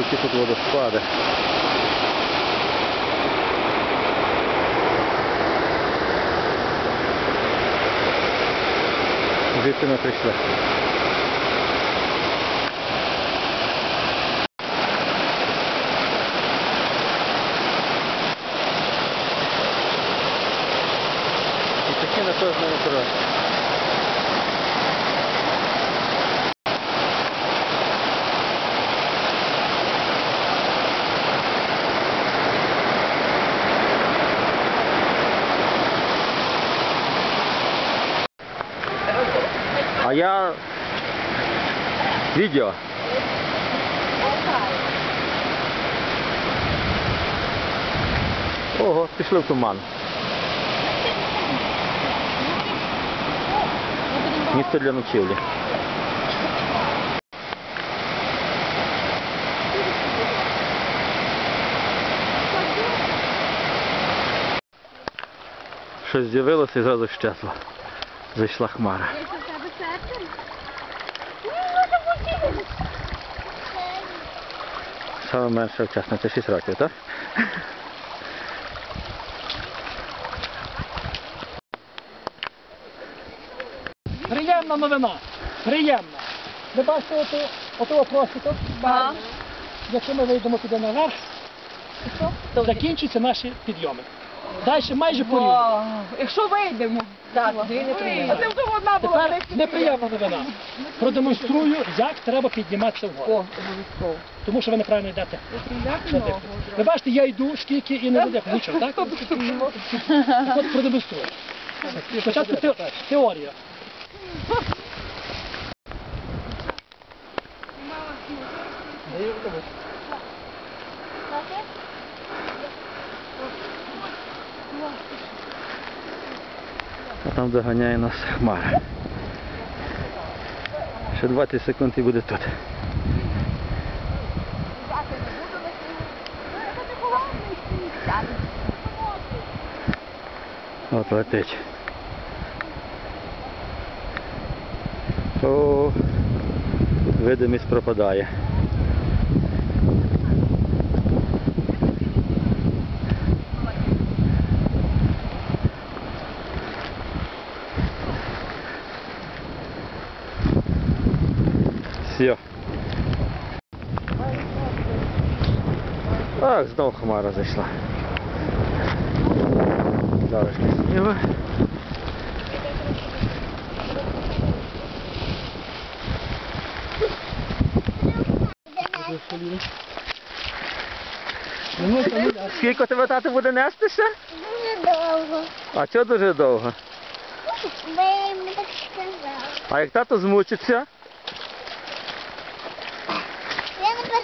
які тут водоспади. Звідти ми прийшли. І такі на кожному кроці. А я відео. Ого, пішли в туман. Місце для ночівлі. Щось з'явилося і зразу щезло. Зайшла хмара. Якщо в? Саме менше вчасно, це 6 років, так? Приємна новина. Приємна. Ви бачите оту, оту просвіток? Так. Якщо ми вийдемо туди наверх, закінчаться наші підйоми. Далі майже по рівню. Якщо вийдемо. Так, А це вже одна була. Тепер неприємна новина. Продемонструю, як треба підніматися вгору. обов'язково. Тому що ви неправильно йдете. Ви бачите, я йду скільки і не задихаю. Нічого, так? Так От продемонструю. Спочатку те- теорія. А там доганяє нас хмара. Ще 20 секунд і буде тут. От летить. О, видимість пропадає. Все. Так, знов хмара зайшла. Залишки снігу. Скільки тебе тато буде нести ще? Дуже довго. А чого дуже довго? Бо я йому так сказав. А як тато змучиться?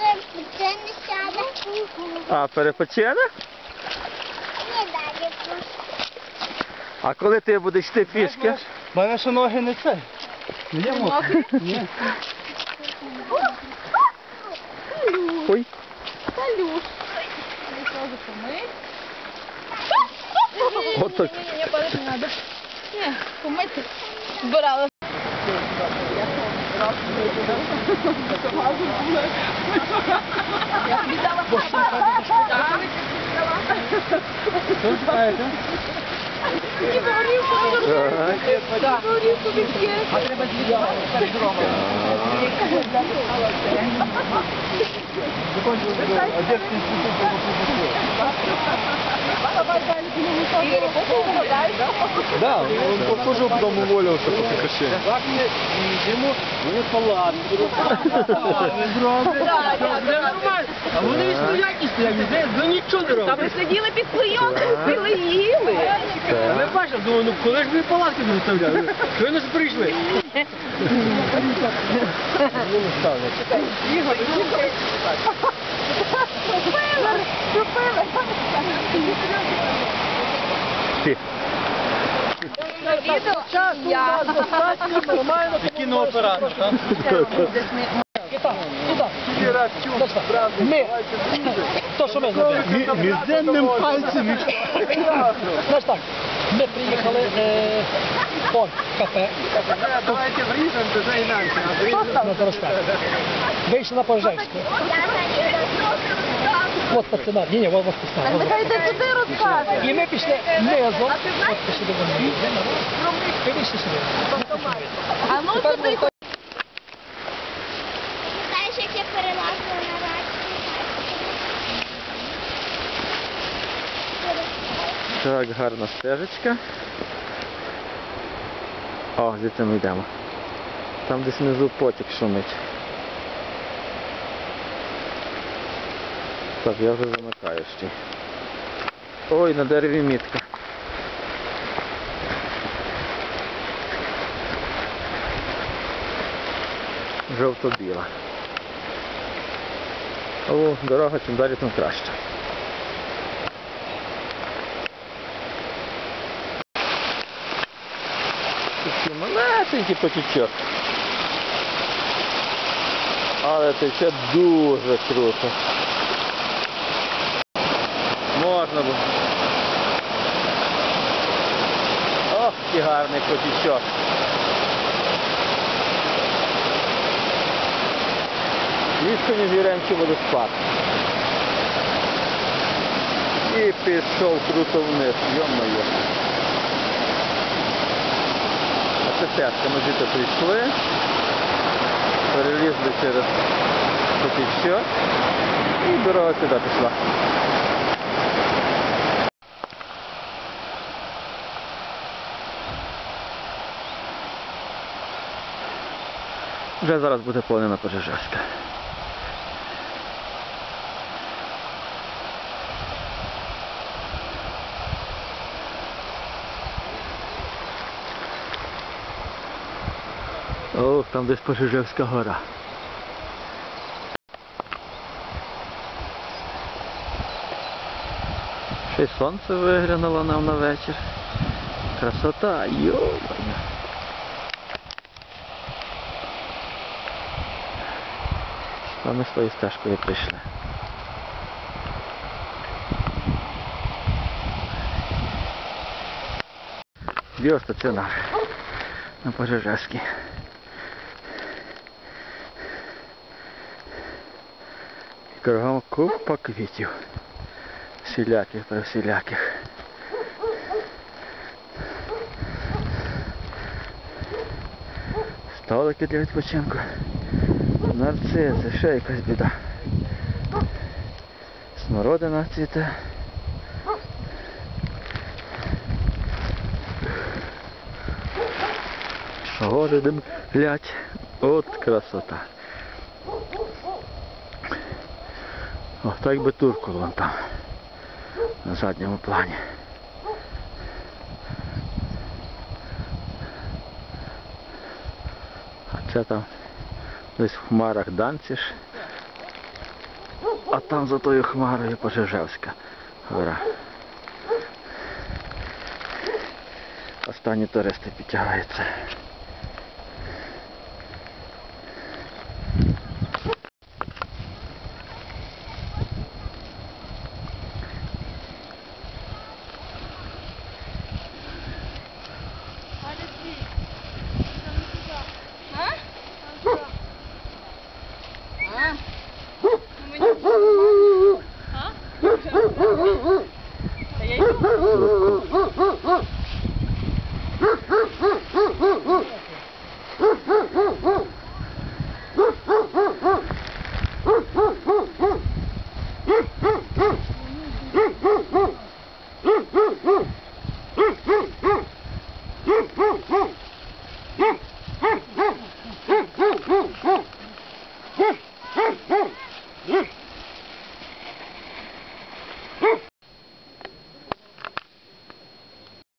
Я не сяде. А, перепочине? Не далі. А коли ти будеш йти пішки? У мене ще ноги не це. Не є мокрі? Ні. Ой. От так. Ні, падати не треба. Ні, помити. Збирала. Я тобі дала Ніби горілку розробила. Так. Горілку відкрити. А треба злізати перед дорогою. Одеський інститут І роботу вкладаєш. Да, он похожу потом уволился после крещения. Так мне йому мені палатку. А вони стоять стоять, ну нічого не Та роблять. ви сиділи під клейонкою, пили їли. Я бачив, думаю, ну коли ж ви палатки не виставляли? Ви нас прийшли. Ти. І так, і так. Ми, то, що ми зробили. Мізденним пальцем. Знаєш так, Ми приїхали е, кафе. Давайте вріжемо, вже інакше. Вийшли на Пожежську. От пацана, ні, ні, от пацана. Нехай йде туди розкаже. І ми пішли низом. От пішли до мене. Ми вийшли сюди. А ну туди. ми Знаєш, як я перелазила на рачку? Так, гарна стежечка. О, звідси ми йдемо. Там десь внизу потік шумить. Так, я вже замикаю ще. Ой, на дереві мітка. Жовто-біла. О, дорога чим далі, тим краще. Такий малесенький потічок. Але тече дуже круто. Можна було. Ох, який гарний потічок. Ліжко не віренчий водоспад. І пішов круто вниз, йо-моє. А це тяжко. Ми звідти прийшли, перелізли через потічок і дорога сюди пішла. Вже зараз буде повнена Пожежевська. О, там десь Пожежевська гора. Ще й сонце виглянуло нам на вечір. Красота, йо-моє. А ми своєю стежкою прийшли. Біостаціонар на Пожежевській. Кругом купа квітів. Всіляких та всіляких. Столики для відпочинку. Нарциси, ще якась біда. Смородина цвіте. Гори димлять. От красота. О, так би турку вон там. На задньому плані. А це там десь в хмарах Данціш. А там за тою хмарою Пожежевська гора. Останні туристи підтягаються.